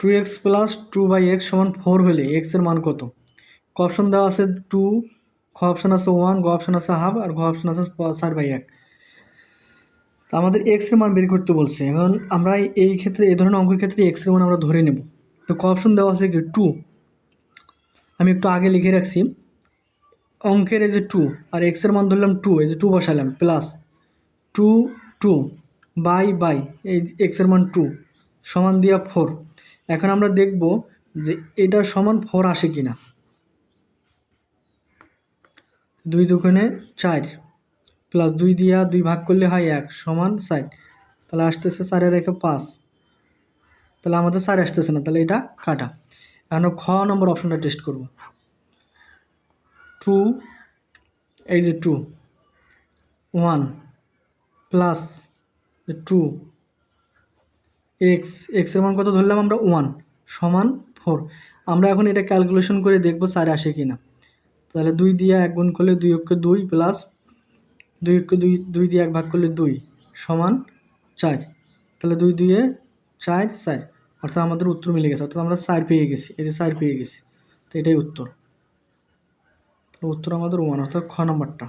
Two X plus two by X সমান four হলে এক্সের মান কত? ক অপশন দেওয়া আছে টু, খ অপশন আছে ওয়ান, গ অপশন আছে হাফ, আর ঘ অপশন আছে চার বাই এক। তা আমাদের এক্সের মান বের করতে বলছে। এখন আমরা এই ক্ষেত্রে, এই ধরনের অঙ্কের ক্ষেত্রে এক্সের মান আমরা ধরে নেব। তো ক অপশন দেওয়া আছে কি টু? আমি একটু আগে লিখে রাখছি। অঙ্কের এই যে টু, আর এক্সের মান ধরলাম টু, এই যে টু বসালাম, plus two two, by by, এই এক্সের মান টু, সমান দিয়া ফোর। এখন আমরা দেখব যে এটা সমান ফোর আসে কি না দুই দুগুণে চার প্লাস দুই দিয়া দুই ভাগ করলে হয় এক, সমান ষাট। তাহলে আসতেছে চারের একে পাঁচ। তাহলে আমাদের চার আসতেছে না, তাহলে এটা কাটা। এখন খ নম্বর অপশনটা টেস্ট করব। টু এই যে two one plus two X এক্সের মান কত ধরলাম আমরা? ওয়ান সমান ফোর আমরা এখন এটা ক্যালকুলেশন করে দেখব চার আসে কি না তাহলে দুই দিয়ে এক গুণ করলে দুই অক্ষে দুই প্লাস দুই অক্ষে দুই দুই দিয়ে এক ভাগ করলে দুই সমান চার। তাহলে দুই দুইয়ে চার চার। অর্থাৎ আমাদের উত্তর মিলে গেছে। অর্থাৎ আমরা চার পেয়ে গেছি। এই যে চার পেয়ে গেছি। তো এটাই উত্তর। উত্তর আমাদের ওয়ান অর্থাৎ খ নম্বরটা।